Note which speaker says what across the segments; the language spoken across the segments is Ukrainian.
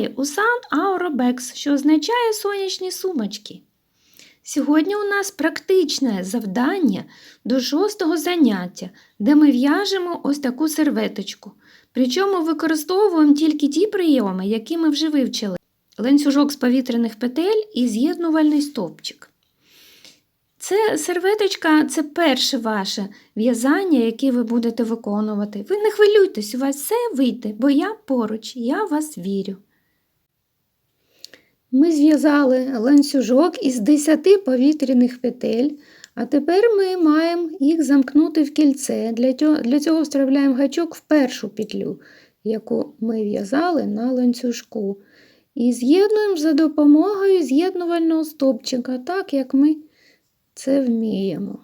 Speaker 1: Вітаю у Sound Aurobex, що означає сонячні сумочки. Сьогодні у нас практичне завдання до шостого заняття, де ми в'яжемо ось таку серветочку. Причому використовуємо тільки ті прийоми, які ми вже вивчили: ланцюжок з повітряних петель і з'єднувальний стовпчик. Це серветочка це перше ваше в'язання, яке ви будете виконувати. Ви не хвилюйтесь, у вас все вийде, бо я поруч, я вас вірю. Ми зв'язали ланцюжок із 10 повітряних петель, а тепер ми маємо їх замкнути в кільце. Для цього, вставляємо гачок в першу петлю, яку ми в'язали на ланцюжку. І з'єднуємо за допомогою з'єднувального стовпчика, так як ми це вміємо.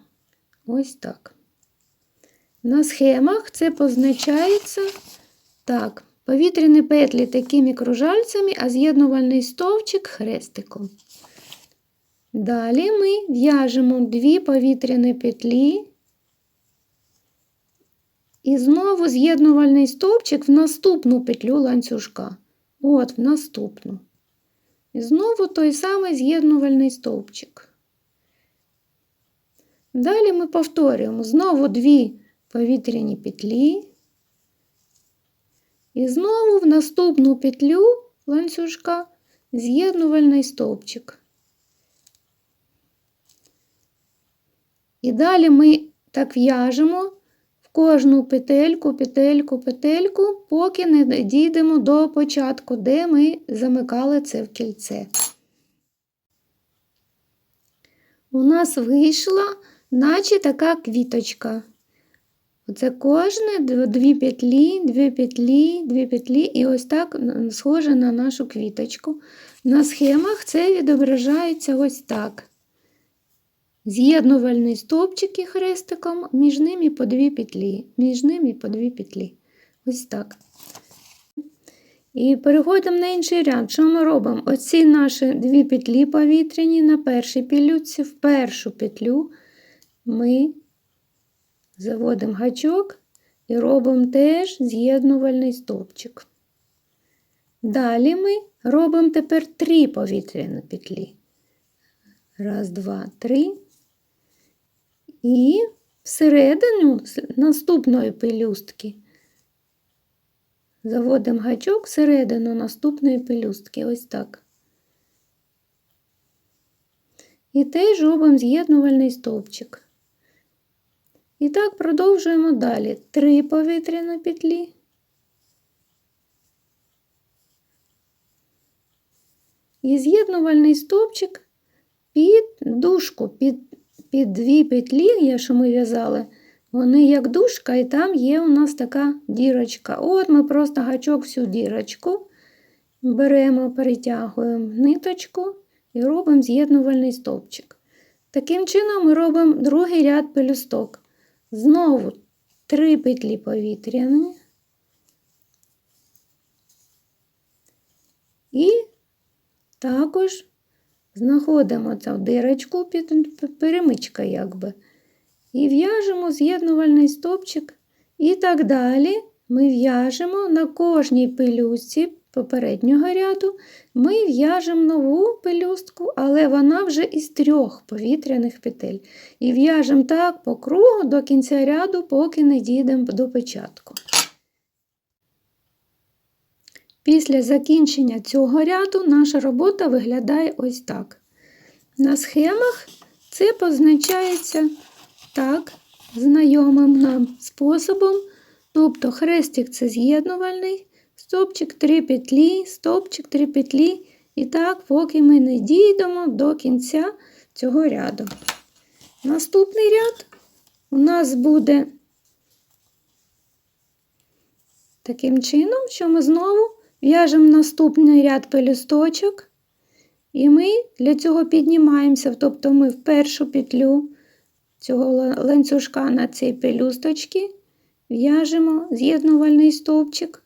Speaker 1: Ось так. На схемах це позначається так. Повітряні петлі такими кружальцями, а з'єднувальний стовпчик хрестиком. Далі ми в'яжемо дві повітряні петлі і знову з'єднувальний стовпчик в наступну петлю ланцюжка. От, в наступну. І знову той самий з'єднувальний стовпчик. Далі ми повторюємо знову дві повітряні петлі. І знову в наступну петлю ланцюжка з'єднувальний стовпчик. І далі ми так в'яжемо в кожну петельку, петельку, петельку, поки не дійдемо до початку, де ми замикали це в кільце. У нас вийшла наче така квіточка. Оце кожне дві петлі, дві петлі, дві петлі, і ось так схоже на нашу квіточку. На схемах це відображається ось так. З'єднувальні стовпчики хрестиком, між ними по дві петлі, між ними по дві петлі. Ось так. І переходимо на інший ряд. Що ми робимо? Оці наші дві петлі повітряні на першій пілюці, в першу петлю ми заводимо гачок і робимо теж з'єднувальний стовпчик. Далі ми робимо тепер три повітряні петлі. Раз, два, три. І всередину наступної пелюстки заводимо гачок всередину наступної пелюстки. Ось так. І теж робимо з'єднувальний стовпчик. І так продовжуємо далі. Три повітряні петлі. І з'єднувальний стовпчик під дужку, під, під дві петлі, що ми в'язали, вони як дужка, і там є у нас така дірочка. От ми просто гачок всю дірочку беремо, перетягуємо ниточку і робимо з'єднувальний стовпчик. Таким чином ми робимо другий ряд пелюсток. Знову три петлі повітряні. І також знаходимо цю дирочку під перемичка, якби. І в'яжемо з'єднувальний стопчик. І так далі ми в'яжемо на кожній пелюстці попереднього ряду, ми в'яжемо нову пелюстку, але вона вже із трьох повітряних петель. І в'яжемо так по кругу до кінця ряду, поки не дійдемо до початку. Після закінчення цього ряду наша робота виглядає ось так. На схемах це позначається так, знайомим нам способом. Тобто хрестик це з'єднувальний, стопчик 3 петлі, стопчик 3 петлі. І так, поки ми не дійдемо до кінця цього ряду. Наступний ряд у нас буде таким чином, що ми знову в'яжемо наступний ряд пелюсточок. І ми для цього піднімаємося, тобто ми в першу петлю цього ланцюжка на цій пелюсточці в'яжемо з'єднувальний стовпчик.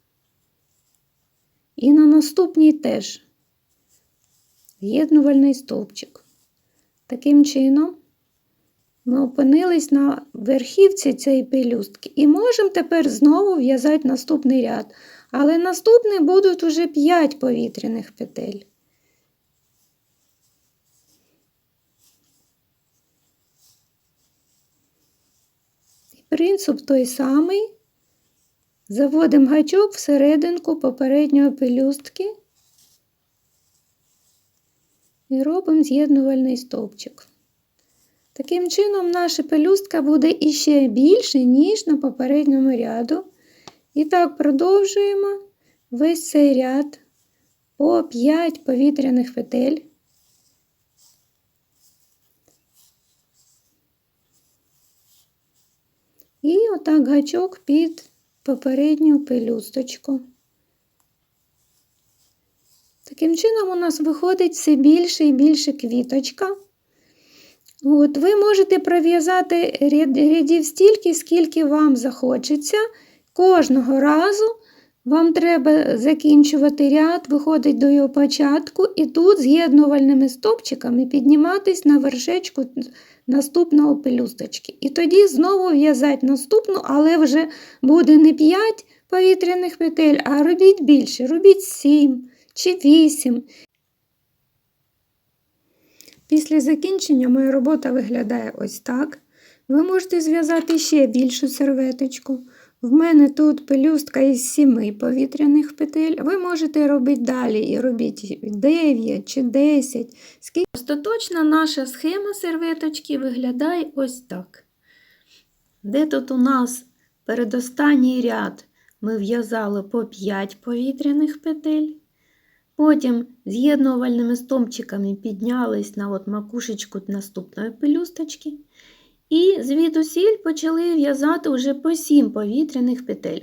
Speaker 1: І на наступній теж з'єднувальний стовпчик. Таким чином, ми опинились на верхівці цієї пелюстки і можемо тепер знову в'язати наступний ряд. Але наступні будуть уже 5 повітряних петель. І принцип той самий. Заводимо гачок всерединку попередньої пелюстки і робимо з'єднувальний стовпчик. Таким чином, наша пелюстка буде іще більше, ніж на попередньому ряду. І так продовжуємо весь цей ряд по 5 повітряних петель. І отак гачок під попередню пелюсточку. Таким чином у нас виходить все більше і більше квіточка. От, Ви можете пров'язати рядів стільки, скільки вам захочеться. Кожного разу вам треба закінчувати ряд, виходить до його початку, і тут з'єднувальними стопчиками підніматись на вершечку наступного пелюсточки. І тоді знову в'язати наступну, але вже буде не 5 повітряних петель, а робіть більше, робіть 7 чи 8. Після закінчення моя робота виглядає ось так. Ви можете зв'язати ще більшу серветочку. В мене тут пелюстка із 7 повітряних петель. Ви можете робити далі і робіть 9 чи 10. Остаточна наша схема серветочки виглядає ось так. Де тут у нас передостанній ряд ми в'язали по 5 повітряних петель. Потім з'єднувальними стомчиками піднялись на от макушечку наступної пелюсточки. І звідусіль почали в'язати вже по сім повітряних петель.